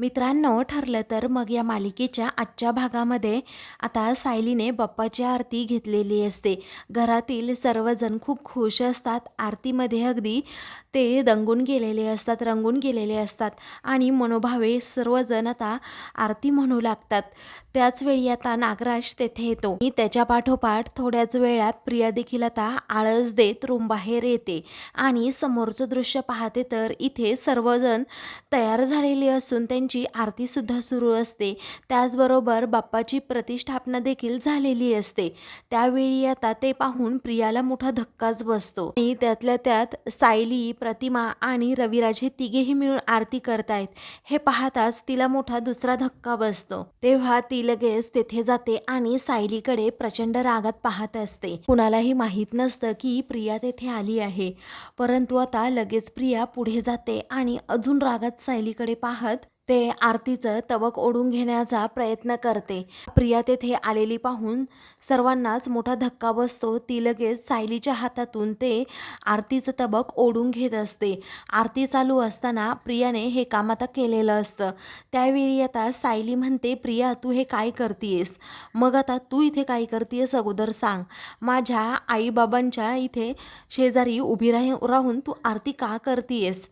मित्रांनो ठरलं तर मग या मालिकेच्या आजच्या भागामध्ये आता सायलीने बाप्पाची आरती घेतलेली असते. घरातील सर्वजण खूप खुश असतात. आरतीमध्ये अगदी ते दंगून गेलेले असतात रंगून गेलेले असतात आणि मनोभावे सर्वजण आता आरती म्हणू लागतात. त्याचवेळी आता नागराज तेथे येतो. आणि त्याच्या पाठोपाठ थोड्याच वेळात प्रिया देखील आता आळस देत रूम बाहेर येते. आणि समोरचं दृश्य पाहते तर इथे सर्वजण तयार झालेले असून त्यांची आरतीसुद्धा सुरू असते. त्याचबरोबर बाप्पाची प्रतिष्ठापना देखील झालेली असते. त्यावेळी आता ते पाहून प्रियाला मोठा धक्काच बसतो. आणि त्यातल्या त्यात सायली प्रतिमा आणि रविराज हे तिघेही मिळून आरती करतायत. हे पाहताच तिला मोठा दुसरा धक्का बसतो. तेव्हा ती लगेच तेथे जाते आणि सायलीकडे प्रचंड रागात पाहत असते. कुणालाही माहीत नसतं की प्रिया तेथे आली आहे. परंतु आता लगेच प्रिया पुढे जाते आणि अजून रागात सायलीकडे पाहत ते आरतीचं तबक ओढून घेण्याचा प्रयत्न करते. प्रिया तेथे आलेली पाहून सर्वांनाच मोठा धक्का बसतो. ती लगेच सायलीच्या हातातून ते आरतीचं तबक ओढून घेत असते. आरती चालू असताना प्रियाने हे काम आता केलेलं असतं. त्यावेळी आता सायली म्हणते प्रिया तू हे काय करतीयस? मग आता तू इथे काय करतीयस अगोदर सांग. माझ्या आईबाबांच्या इथे शेजारी उभी राहून तू आरती का करतीयस?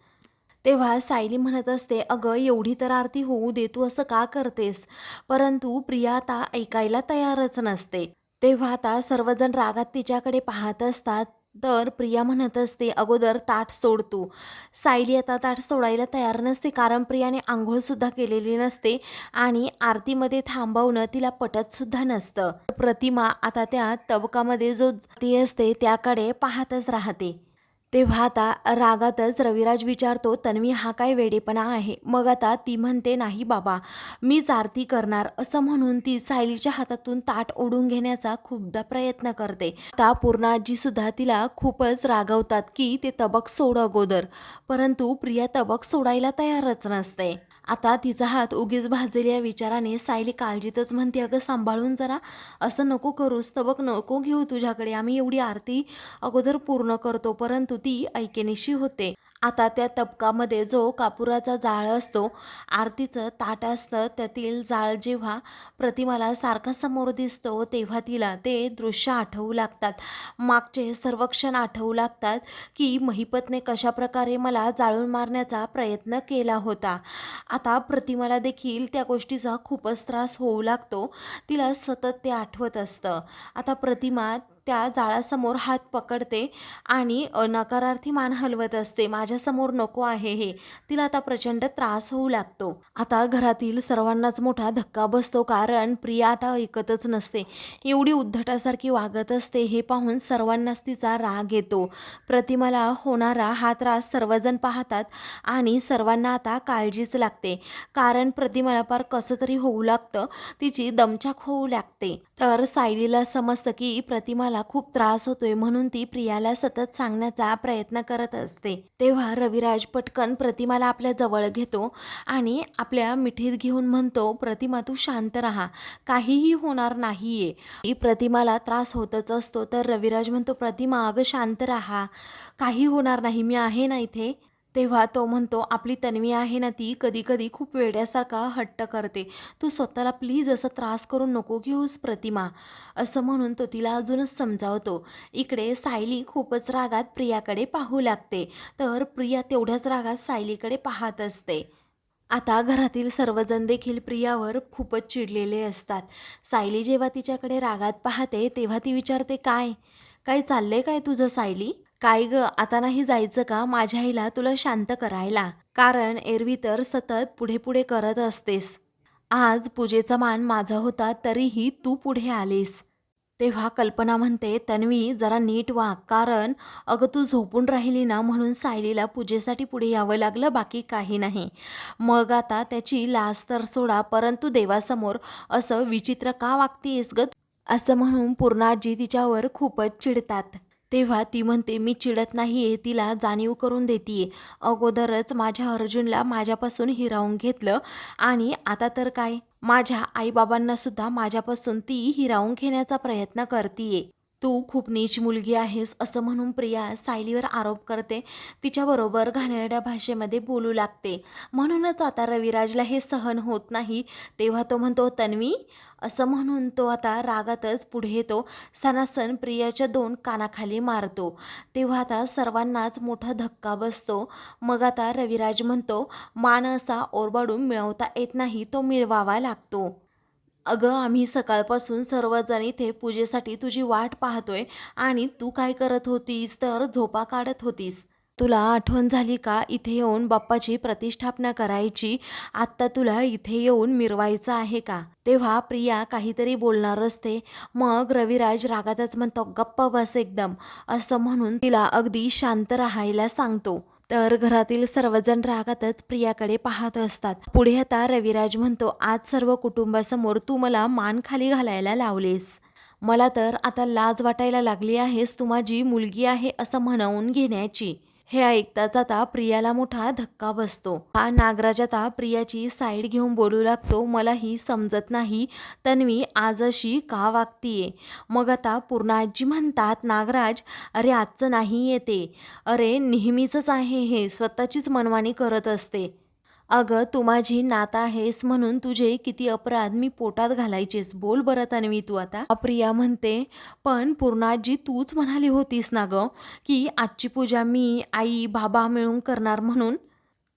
तेव्हा सायली म्हणत असते अगं एवढी तर आरती होऊ दे तू असं का करतेस? परंतु प्रिया आता ऐकायला तयारच नसते. तेव्हा आता सर्वजण रागात तिच्याकडे पाहत असतात तर प्रिया म्हणत असते अगोदर ताट सोड तू. सायली आता ताट सोडायला तयार नसते कारण प्रियाने आंघोळसुद्धा केलेली नसते आणि आरतीमध्ये थांबवणं तिला पटतसुद्धा नसतं. प्रतिमा आता त्या तबकामध्ये जो ती असते त्याकडे पाहतच राहते. तेव्हा आता रागातच रविराज विचारतो तन्वी हा काय वेडेपणा आहे? मग आता ती म्हणते नाही बाबा मीच आरती करणार. असं म्हणून ती सायलीच्या हातातून ताट ओढून घेण्याचा खूपदा प्रयत्न करते. आता पूर्ण सुद्धा तिला खूपच रागवतात की ते तबक सोड अगोदर. परंतु प्रिया तबक सोडायला तयारच नसते. आता तिचा हात उगीच भाजेल या विचाराने सायली काळजीतच म्हणते अगं सांभाळून जरा. असं नको करूस तबक नको घेऊ तुझ्याकडे. आम्ही एवढी आरती अगोदर पूर्ण करतो परंतु ती ऐकेनिशी होते. आता त्या तबकामध्ये जो कापुराचा जाळ असतो आरतीचं ताट असतं त्यातील जाळ जेव्हा प्रतिमाला सारखा समोर दिसतो तेव्हा तिला ते दृश्य आठवू लागतात. मागचे सर्व क्षण आठवू लागतात की महिपतने कशाप्रकारे मला जाळून मारण्याचा प्रयत्न केला होता. आता प्रतिमाला देखील त्या गोष्टीचा खूपच त्रास होऊ लागतो. तिला सतत ते आठवत असतं. आता प्रतिमा त्या जाळासमोर हात पकडते आणि नकारार्थी मान हलवत असते. माझ्यासमोर नको आहे हे. तिला आता प्रचंड त्रास होऊ लागतो. आता घरातील सर्वांनाच मोठा धक्का बसतो कारण प्रिया आता ऐकतच नसते. एवढी उद्धटासारखी वागत असते हे पाहून सर्वांनाच तिचा राग येतो. प्रतिमाला होणारा हा त्रास सर्वजण पाहतात आणि सर्वांना आता काळजीच लागते. कारण प्रतिमाला पार कसं तरी होऊ लागतं. तिची दमछाक होऊ लागते. तर सायलीला समजतं की प्रतिमाला खूप त्रास होतोय म्हणून ती प्रियाला सतत सांगण्याचा प्रयत्न करत असते. तेव्हा रविराज पटकन प्रतिमाला आपल्या जवळ घेतो आणि आपल्या मिठीत घेऊन म्हणतो प्रतिमा तू शांत राहा. काहीही होणार नाहीये ही प्रतिमाला त्रास होतच असतो. तर रविराज म्हणतो प्रतिमा अगं शांत राहा. काही होणार नाही. मी आहे ना इथे. तेव्हा तो म्हणतो आपली तन्वी आहे ना ती कधी कधी खूप वेड्यासारखा हट्ट करते. तू स्वतःला प्लीज असं त्रास करून नको घेऊस प्रतिमा. असं म्हणून तो तिला अजूनच समजावतो. इकडे सायली खूपच रागात प्रियाकडे पाहू लागते. तर प्रिया तेवढ्याच रागात सायलीकडे पाहत असते. आता घरातील सर्वजण देखील प्रियावर खूपच चिडलेले असतात. सायली जेव्हा तिच्याकडे रागात पाहते तेव्हा ती विचारते काय? काय चाललंय काय तुझं सायली? काय ग आता नाही जायचं का? माझ्या आईला तुला शांत करायला. कारण एरवी तर सतत पुढे पुढे करत असतेस. आज पूजेचा मान माझा होता तरीही तू पुढे आलीस. तेव्हा कल्पना म्हणते तन्वी जरा नीट वाग. कारण अगं तू झोपून राहिली ना म्हणून सायलीला पूजेसाठी पुढे यावं लागलं बाकी काही नाही. मग आता त्याची लाज तर सोडा परंतु देवासमोर असं विचित्र का वागतीस ग असं म्हणून पूर्णाजी तिच्यावर खूपच चिडतात. तेव्हा ती म्हणते मी चिडत नाही आहे तिला जाणीव करून देते अगोदरच माझ्या अर्जुनला माझ्यापासून हिरावून घेतलं आणि आता तर काय? माझ्या आईबाबांना सुद्धा माझ्यापासून ती हिरावून घेण्याचा प्रयत्न करतीये. तू खूप नीच मुलगी आहेस असं म्हणून प्रिया सायलीवर आरोप करते. तिच्याबरोबर घाणेरड्या भाषेमध्ये बोलू लागते. म्हणूनच आता रविराजला हे सहन होत नाही. तेव्हा तो म्हणतो तन्वी असं म्हणून तो आता रागातच पुढे येतो. सनासन प्रियाच्या दोन कानाखाली मारतो. तेव्हा आता सर्वांनाच मोठा धक्का बसतो. मग आता रविराज म्हणतो मान असा ओरबाडून मिळवता येत नाही तो मिळवावा लागतो. अगं आम्ही सकाळपासून सर्वजण इथे पूजेसाठी तुझी वाट पाहतोय आणि तू काय करत होतीस तर झोपा काढत होतीस. तुला आठवण झाली का? इथे येऊन बाप्पाची प्रतिष्ठापना करायची. आत्ता तुला इथे येऊन मिरवायचं आहे का? तेव्हा प्रिया काहीतरी बोलणार असते. मग रविराज रागातच म्हणतो गप्प बस एकदम. असं म्हणून तिला अगदी शांत राहायला सांगतो. तर घरातील सर्वजण रागातच प्रियाकडे पाहत असतात. पुढे आता रविराज म्हणतो आज सर्व कुटुंबासमोर तू मला मान खाली घालायला लावलेस. मला तर आता लाज वाटायला लागली आहेस. तू माझी मुलगी आहे असं म्हणवून घेण्याची. हे ऐकताच आता प्रियाला मोठा धक्का बसतो. हा नागराज आता प्रियाची साईड घेऊन बोलू लागतो मलाही समजत नाही तन्वी आज अशी का वागतीये? मग आता पूर्ण आजी म्हणतात नागराज अरे आजचं नाही येते. अरे नेहमीचंच आहे हे स्वतःचीच मनमानी करत असते. अगं तू माझी नाता आहेस म्हणून तुझे किती अपराध मी पोटात घालायचेस. बोल बरं तन्वी तू आता. अप्रिया म्हणते पण पूर्णाजी तूच म्हणाली होतीस ना गं की आजची पूजा मी आई बाबा मिळून करणार म्हणून?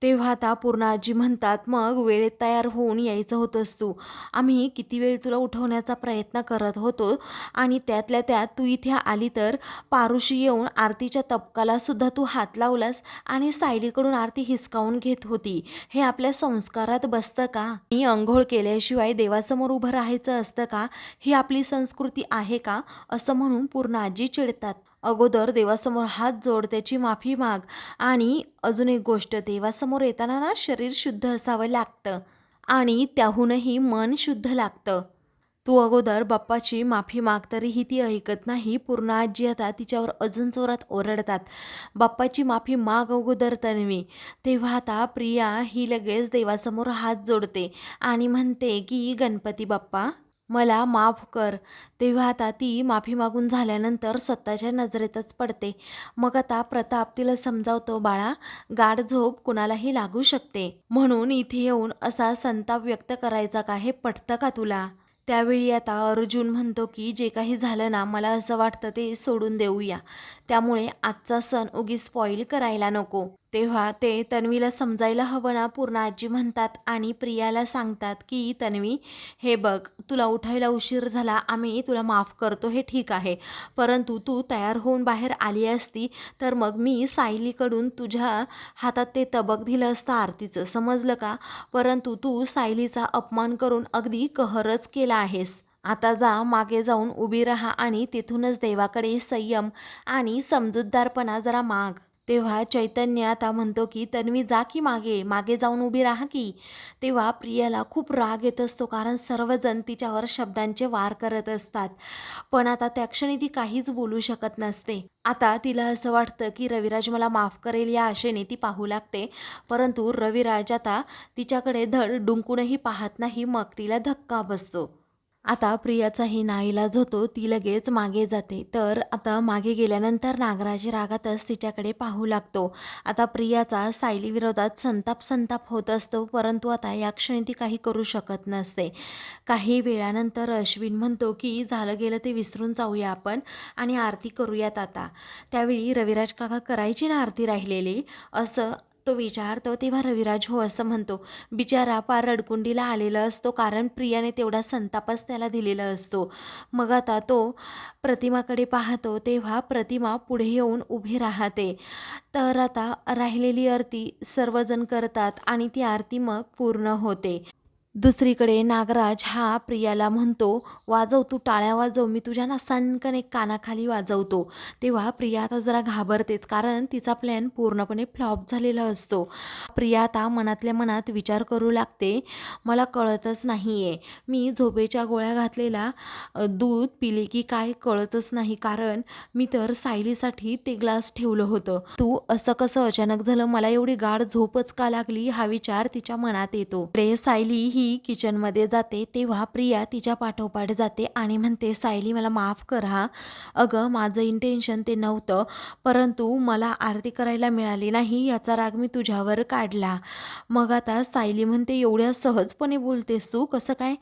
तेव्हा आता पूर्ण आजी म्हणतात मग वेळेत तयार होऊन यायचं होतंस तू आम्ही किती वेळ तुला उठवण्याचा प्रयत्न करत होतो आणि त्यातल्या त्यात तू इथे आली तर पारुशी येऊन आरतीच्या तपकालासुद्धा तू हात लावलास आणि सायलीकडून आरती हिसकावून घेत होती. हे आपल्या संस्कारात बसतं का? मी अंघोळ केल्याशिवाय देवासमोर उभं राहायचं असतं का? ही आपली संस्कृती आहे का? असं म्हणून पूर्ण आजी चिडतात. अगोदर देवासमोर हात जोड त्याची माफी माग. आणि अजून एक गोष्ट देवासमोर येताना ना शरीर शुद्ध असावं लागतं आणि त्याहूनही मन शुद्ध लागतं. तू अगोदर बाप्पाची माफी माग तरीही ती ऐकत नाही. पूर्ण आजी आता तिच्यावर अजून जोरात ओरडतात. बाप्पाची माफी माग अगोदर तन्वी. तेव्हा आता प्रिया ही लगेच देवासमोर हात जोडते आणि म्हणते की गणपती बाप्पा मला माफ कर. तेव्हा आता ती माफी मागून झाल्यानंतर स्वतःच्या नजरेतच पडते. मग आता प्रताप तिला समजावतो बाळा गाढ झोप कुणालाही लागू शकते. म्हणून इथे येऊन असा संताप व्यक्त करायचा का हे पटतं का तुला? त्यावेळी आता अर्जुन म्हणतो की जे काही झालं ना मला असं वाटतं ते सोडून देऊया. त्यामुळे आजचा सण उगी स्पॉईल करायला नको. तेव्हा ते तन्वीला समजायला हवं ना? पूर्ण आजी म्हणतात आणि प्रियाला सांगतात की तन्वी हे बघ तुला उठायला उशीर झाला. आम्ही तुला माफ करतो. हे ठीक आहे. परंतु तू तयार होऊन बाहेर आली असती तर मग मी सायलीकडून तुझ्या हातात ते तबक दिलं असतं आरतीचं. समजलं का? परंतु तू सायलीचा अपमान करून अगदी कहरच केला आहेस. आता जा मागे जाऊन उभी राहा आणि तिथूनच देवाकडे संयम आणि समजूतदारपणा जरा माग. तेव्हा चैतन्य आता म्हणतो की तन्वी जा की मागे मागे जाऊन उभी राहा की. तेव्हा प्रियाला खूप राग येत असतो कारण सर्वजण तिच्यावर शब्दांचे वार करत असतात. पण आता त्या क्षणी ती काहीच बोलू शकत नसते. आता तिला असं वाटतं की रविराज मला माफ करेल या आशेने ती पाहू लागते. परंतु रविराज आता तिच्याकडे धड डुंकूनही पाहत नाही मग तिला धक्का बसतो. आता प्रियाचाही नाईलाज होतो ती लगेच मागे जाते. तर आता मागे गेल्यानंतर नागराज रागातच तिच्याकडे पाहू लागतो. आता प्रियाचा सायलीविरोधात संताप संताप होत असतो परंतु आता या क्षणी ती काही करू शकत नसते. काही वेळानंतर अश्विन म्हणतो की झालं गेलं ते विसरून जाऊया आपण आणि आरती करूयात आता. त्यावेळी रविराज काका करायची ना आरती राहिलेली? असं तो विचारतो तेव्हा रविराज हो असं म्हणतो बिचारा पार रडकुंडीला आलेला असतो कारण प्रियाने तेवढा संतापच त्याला दिलेला असतो. मग आता तो प्रतिमाकडे पाहतो तेव्हा प्रतिमा पुढे येऊन उभी राहते. तर आता राहिलेली आरती सर्वजण करतात आणि ती आरती मग पूर्ण होते. दुसरीकडे नागराज हा प्रियाला म्हणतो वाजव तू टाळ्या वाजव मी तुझ्या ना सणकन एक कानाखाली वाजवतो. तेव्हा प्रिया आता जरा घाबरतेच कारण तिचा प्लॅन पूर्णपणे फ्लॉप झालेला असतो. प्रिया आता मनातल्या मनात विचार करू लागते मला कळतच नाही आहे मी झोपेच्या गोळ्या घातलेला दूध पिले की काय कळतच नाही कारण मी तर सायलीसाठी ते ग्लास ठेवलं होतं. तू असं कसं अचानक झालं? मला एवढी गाढ झोपच का लागली? हा विचार तिच्या मनात येतो. रे सायली ही ही किचनमध्ये जाते तेव्हा प्रिया तिच्या पाठोपाठ जाते आणि म्हणते सायली मला माफ कर. हा अगं माझं इंटेन्शन ते नव्हतं परंतु मला आरती करायला मिळाली नाही याचा राग मी तुझ्यावर काढला. मग आता सायली म्हणते एवढ्या सहजपणे बोलतेस तू कसं काय?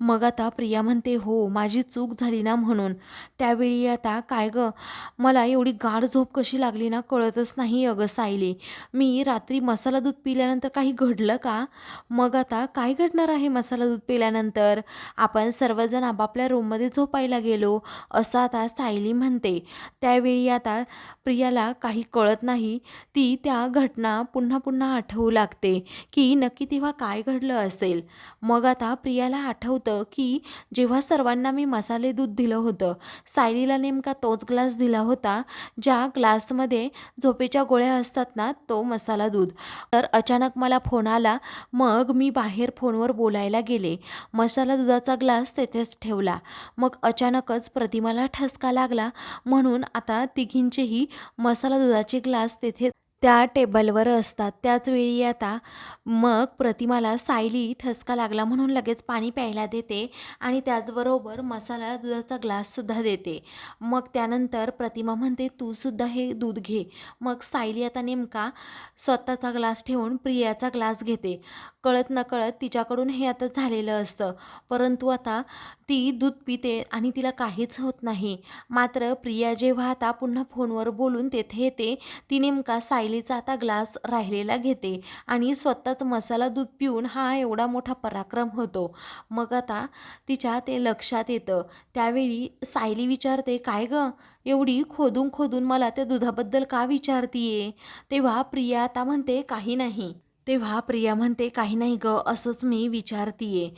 मग आता प्रिया म्हणते हो माझी चूक झाली ना म्हणून. त्यावेळी आता काय गं? मला एवढी गाढ झोप कशी लागली ना कळतच नाही अगं सायली. मी रात्री मसाला दूध पिल्यानंतर काही घडलं का? मग आता काय घडणार? आहे मसाला दूध पिल्यानंतर. आपण सर्वजण आपापल्या रूममध्ये झोपायला गेलो असं आता सायली म्हणते. त्यावेळी आता प्रियाला काही कळत नाही. ती त्या घटना पुन्हा पुन्हा आठवू लागते की नक्की तेव्हा काय घडलं असेल. मग आता प्रियाला आठवतं की जेव्हा सर्वांना मी मसाले दूध दिलं होतं सायलीला नेमका तोच ग्लास दिला होता ज्या ग्लासमध्ये झोपेच्या गोळ्या असतात ना तो मसाला दूध. तर अचानक मला फोन आला मग मी बाहेर फोनवर बोलायला गेले. मसाला दुधाचा ग्लास तेथेच ठेवला. मग अचानकच प्रतिमाला ठसका लागला. म्हणून आता तिघींचेही मसाला दुधाचे ग्लास तेथे त्या टेबलवर असतात. त्याच वेळी आता मग प्रतिमाला सायली ठसका लागला म्हणून लगेच पाणी प्यायला देते आणि त्याचबरोबर मसाला दुधाचा ग्लाससुद्धा देते. मग त्यानंतर प्रतिमा म्हणते तूसुद्धा हे दूध घे. मग सायली आता नेमका स्वतःचा ग्लास ठेवून प्रियाचा ग्लास घेते. कळत नकळत तिच्याकडून हे आता झालेलं असतं. परंतु आता ती दूध पिते आणि तिला काहीच होत नाही. मात्र प्रिया जेव्हा आता पुन्हा फोनवर बोलून तेथे येते ती नेमका सायली सायलीचा आता ग्लास राहिलेला घेते आणि स्वतःच मसाला दूध पिऊन हा एवढा मोठा पराक्रम होतो. मग आता तिच्या ते लक्षात येतं. त्यावेळी सायली विचारते काय गं? एवढी खोदून खोदून मला त्या दुधाबद्दल का विचारतीये? तेव्हा प्रिया आता म्हणते काही नाही. तेव्हा प्रिया म्हणते काही नाही ग असंच मी विचारतीये.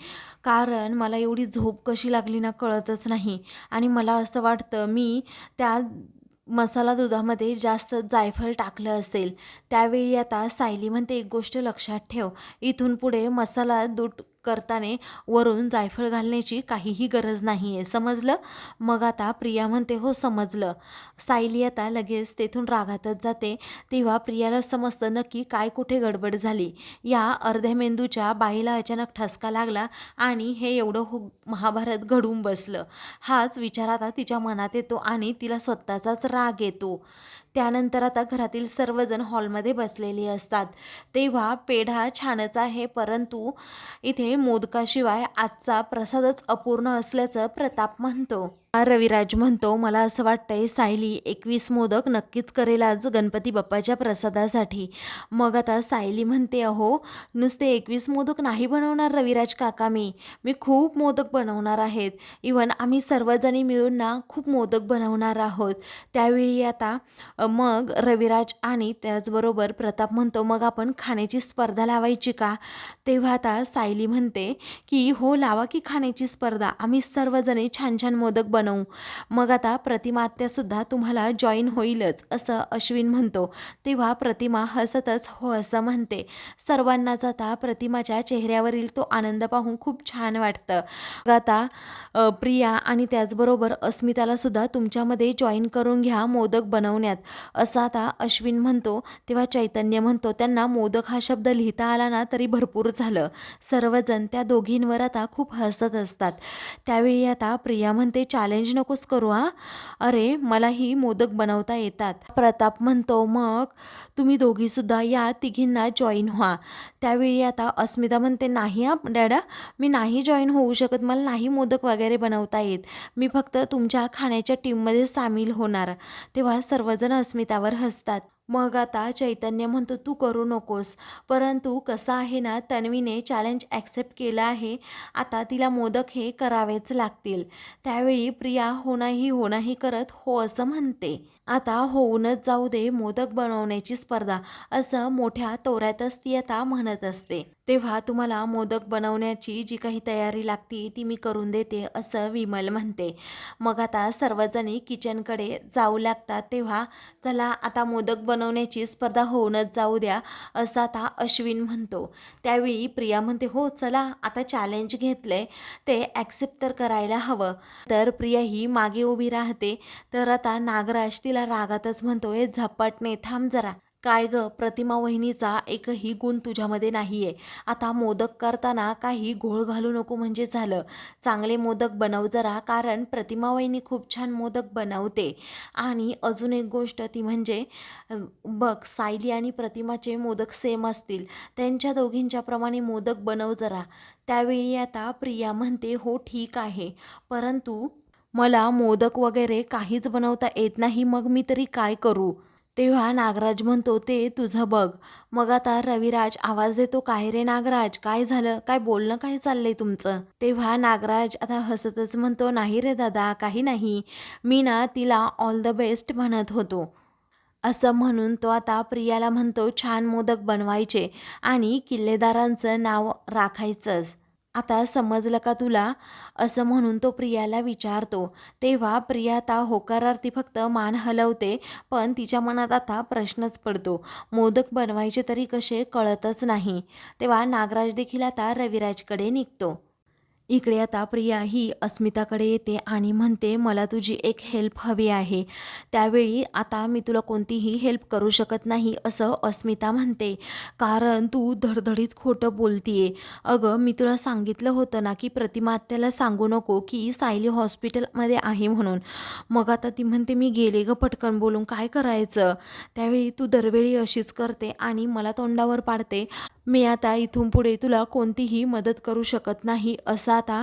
कारण मला एवढी झोप कशी लागली ना कळतच नाही. आणि मला असं वाटतं मी त्या मसाला दुधामध्ये जास्त जायफळ टाकलं असेल त्यावेळी आता सायली म्हणते एक गोष्ट लक्षात ठेव इथून पुढे मसाला दूध करताने वरून जायफळ घालण्याची काहीही गरज नाही आहे समजलं? मग आता प्रिया म्हणते हो समजलं. सायली आता लगेच तेथून रागातच जाते. तेव्हा प्रियाला समजतं नक्की काय कुठे गडबड झाली. या अर्ध्या मेंदूच्या बाईला अचानक ठसका लागला आणि हे एवढं हो महाभारत घडून बसलं. हाच विचार आता तिच्या मनात येतो आणि तिला स्वतःचाच राग येतो. त्यानंतर आता घरातील सर्वजण हॉलमध्ये बसलेले असतात. तेव्हा पेढा छानच आहे परंतु इथे मोदकाशिवाय आजचा प्रसादच अपूर्ण असल्याचं प्रताप म्हणतो. रविराज म्हणतो मला असं वाटतंय सायली एकवीस मोदक नक्कीच करेल आज गणपती बाप्पाच्या प्रसादासाठी. मग आता सायली म्हणते अहो नुसते एकवीस मोदक नाही बनवणार रविराज काका मी. मी खूप मोदक बनवणार आहेत. इवन आम्ही सर्वजणी मिळून ना खूप मोदक बनवणार आहोत. त्यावेळी आता मग रविराज आणि त्याचबरोबर प्रताप म्हणतो मग आपण खाण्याची स्पर्धा लावायची का? तेव्हा आता सायली म्हणते की हो लावा की खाण्याची स्पर्धा. आम्ही सर्वजणी छान छान मोदक बनव मग आता प्रतिमा आत्यासुद्धा तुम्हाला जॉईन होईलच असं अश्विन म्हणतो. तेव्हा प्रतिमा हसतच हो असं म्हणते. सर्वांनाच आता प्रतिमाच्या चेहऱ्यावरील तो आनंद पाहून खूप छान वाटतं. मग आता प्रिया आणि त्याचबरोबर अस्मिताला सुद्धा तुमच्यामध्ये जॉईन करून घ्या मोदक बनवण्यात. असं आता अश्विन म्हणतो तेव्हा चैतन्य म्हणतो त्यांना मोदक हा शब्द लिहिता आला ना तरी भरपूर झालं. सर्वजण त्या दोघींवर आता खूप हसत असतात. त्यावेळी आता प्रिया म्हणते चार चॅलेंज नकोस करू हा. अरे मलाही मोदक बनवता येतात. प्रताप म्हणतो मग तुम्ही दोघीसुद्धा या तिघींना जॉईन व्हा. त्यावेळी आता अस्मिता म्हणते नाही हा डॅडा मी नाही जॉईन होऊ शकत. मला नाही मोदक वगैरे बनवता येत. मी फक्त तुमच्या खाण्याच्या टीममध्ये सामील होणार. तेव्हा सर्वजण अस्मितावर हसतात. मग आता चैतन्य म्हणतो तू करू नकोस. परंतु कसं आहे ना तन्वीने चॅलेंज ॲक्सेप्ट केलं आहे. आता तिला मोदक हे करावेच लागतील. त्यावेळी प्रिया हो नाही हो नाही करत हो असं म्हणते. आता होऊनच जाऊ दे मोदक बनवण्याची स्पर्धा असं मोठ्या तोऱ्यातच ती आता म्हणत असते. तेव्हा तुम्हाला मोदक बनवण्याची जी काही तयारी लागती ती मी करून देते असं विमल म्हणते. मग आता सर्वजणी किचनकडे जाऊ लागतात तेव्हा चला आता मोदक बनवण्याची स्पर्धा होऊनच जाऊ द्या असं आता अश्विन म्हणतो. त्यावेळी प्रिया म्हणते हो चला आता चॅलेंज घेतलंय ते ॲक्सेप्ट तर करायला हवं. तर प्रिया ही मागे उभी राहते तर आता नागराज तिला रागातच म्हणतो झपाटणे थांब जरा. काय ग प्रतिमा वहिनीचा एकही गुण तुझ्यामध्ये नाही आहे आता मोदक करताना काही घोळ घालू नको म्हणजे झालं. चांगले मोदक बनव जरा कारण प्रतिमा वहिनी खूप छान मोदक बनवते. आणि अजून एक गोष्ट ती म्हणजे बघ सायली आणि प्रतिमाचे मोदक सेम असतील. त्यांच्या दोघींच्याप्रमाणे मोदक बनव जरा. त्यावेळी आता प्रिया म्हणते हो ठीक आहे. परंतु मला मोदक वगैरे काहीच बनवता येत नाही मग मी तरी काय करू? तेव्हा नागराज म्हणतो ते तुझं बघ. मग आता रविराज आवाज देतो काय रे नागराज? काय झालं? काय बोलणं काय चाललंय तुमचं? तेव्हा नागराज आता हसतच म्हणतो नाही रे दादा काही नाही. मी ना तिला ऑल द बेस्ट म्हणत होतो. असं म्हणून तो आता प्रियाला म्हणतो छान मोदक बनवायचे आणि किल्लेदारांचं नाव राखायचंच. आता समजलं का तुला? असं म्हणून तो प्रियाला विचारतो. तेव्हा प्रिया आता होकारार्थी फक्त मान हलवते पण तिच्या मनात आता प्रश्नच पडतो. मोदक बनवायचे तरी कसे कळतच नाही. तेव्हा नागराज देखील आता रविराजकडे निघतो. इकडे आता प्रिया ही अस्मिताकडे येते आणि म्हणते मला तुझी एक हेल्प हवी आहे. त्यावेळी आता मी तुला कोणतीही हेल्प करू शकत नाही असं अस्मिता म्हणते. कारण तू धडधडीत खोटं बोलतीये. अगं मी तुला सांगितलं होतं ना की प्रतिमात्याला सांगू नको की सायली हॉस्पिटलमध्ये आहे म्हणून. मग आता ती म्हणते मी गेले ग पटकन बोलून काय करायचं? त्यावेळी तू दरवेळी अशीच करते आणि मला तोंडावर पाडते. मी आता इथून पुढे तुला कोणतीही मदत करू शकत नाही असा आता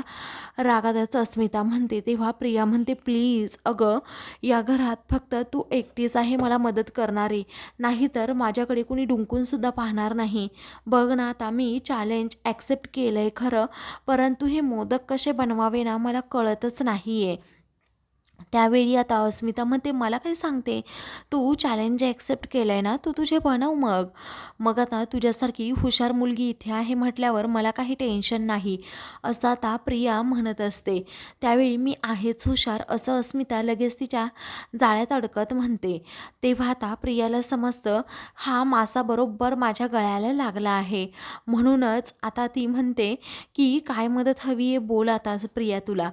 रागादाचं अस्मिता म्हणते तेव्हा प्रिया म्हणते प्लीज अगं या घरात फक्त तू एकटीच आहे मला मदत करणारी. नाहीतर माझ्याकडे कुणी डुंकूनसुद्धा पाहणार नाही. बघ ना आता मी चॅलेंज ॲक्सेप्ट केलं आहे खरं परंतु हे मोदक कसे बनवावे ना मला कळतच नाही आहे त्यावेळी आता अस्मिता म्हणते मला काय सांगते. तू चॅलेंज ॲक्सेप्ट केलं आहे ना तू तुझे बनव मग. मग आता तुझ्यासारखी हुशार मुलगी इथे आहे म्हटल्यावर मला काही टेन्शन नाही असं आता प्रिया म्हणत असते. त्यावेळी मी आहेच हुशार असं अस्मिता लगेच तिच्या जाळ्यात अडकत म्हणते. तेव्हा आता प्रियाला समजतं हा मासा बरोबर माझ्या गळ्याला लागला आहे. म्हणूनच आता ती म्हणते की काय मदत हवी आहे बोल आता प्रिया तुला.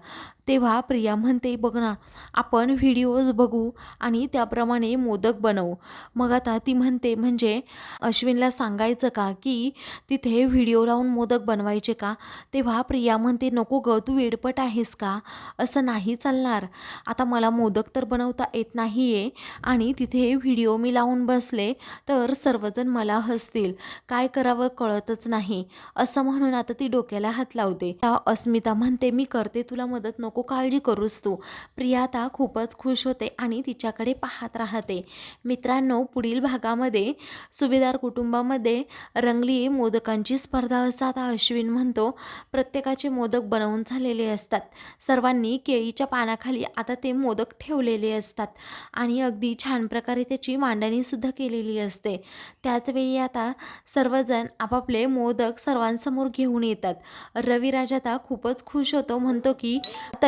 तेव्हा प्रिया म्हणते बघ ना आपण व्हिडिओज बघू आणि त्याप्रमाणे मोदक बनवू. मग आता ती म्हणते म्हणजे अश्विनला सांगायचं का की तिथे व्हिडिओ लावून मोदक बनवायचे का? तेव्हा प्रिया म्हणते नको ग तू वेडपट आहेस का? असं नाही चालणार. आता मला मोदक तर बनवता येत नाही आहे आणि तिथे व्हिडिओ मी लावून बसले तर सर्वजण मला हसतील. काय करावं कळतच नाही. असं म्हणून आता ती डोक्याला हात लावते. अस्मिता म्हणते मी करते तुला मदत नको काळजी करूस तू. प्रियाता खूपच खुश होते आणि तिच्याकडे पाहत राहते. मित्रांनो पुढील भागामध्ये सुभेदार कुटुंबामध्ये रंगली मोदकांची स्पर्धा असं आता अश्विन म्हणतो. प्रत्येकाचे मोदक बनवून झालेले असतात. सर्वांनी केळीच्या पानाखाली आता ते मोदक ठेवलेले असतात आणि अगदी छान प्रकारे त्याची मांडणीसुद्धा केलेली असते. त्याचवेळी आता सर्वजण आपापले मोदक सर्वांसमोर घेऊन येतात. रविराज आता खूपच खुश होतो म्हणतो की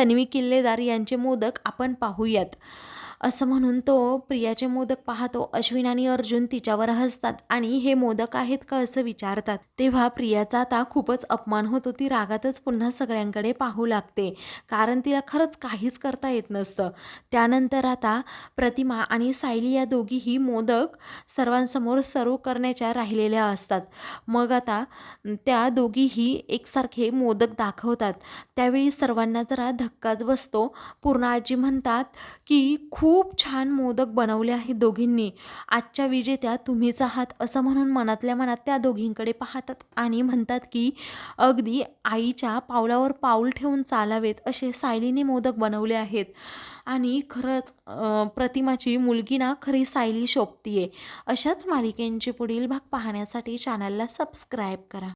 तन्वी किल्लेदार यांचे मोदक आपण पाहूयात. असं म्हणून तो प्रियाचे मोदक पाहतो. अश्विन आणि अर्जुन तिच्यावर हसतात आणि हे मोदक आहेत का असं विचारतात. तेव्हा प्रियाचा आता खूपच अपमान होतो. ती रागातच पुन्हा सगळ्यांकडे पाहू लागते. कारण तिला खरंच काहीच करता येत नसतं. त्यानंतर आता प्रतिमा आणि सायली या दोघीही मोदक सर्वांसमोर सर्व करण्याच्या राहिलेल्या असतात. मग आता त्या दोघीही एकसारखे मोदक दाखवतात. त्यावेळी सर्वांना जरा धक्काच बसतो. पूर्ण आजी म्हणतात की खूप खूप छान मोदक बनवले आहेत दोघींनी. आजच्या विजेत्या तुम्हीच आहात असं म्हणून मनातल्या मनात त्या दोघींकडे पाहतात आणि म्हणतात की अगदी आईच्या पावलावर पाऊल ठेवून चालावेत असे सायलीने मोदक बनवले आहेत. आणि खरंच प्रतिमाची मुलगी ना खरी सायली शोभतीये. अशाच मालिकेंचे पुढील भाग पाहण्यासाठी चॅनलला सबस्क्राईब करा.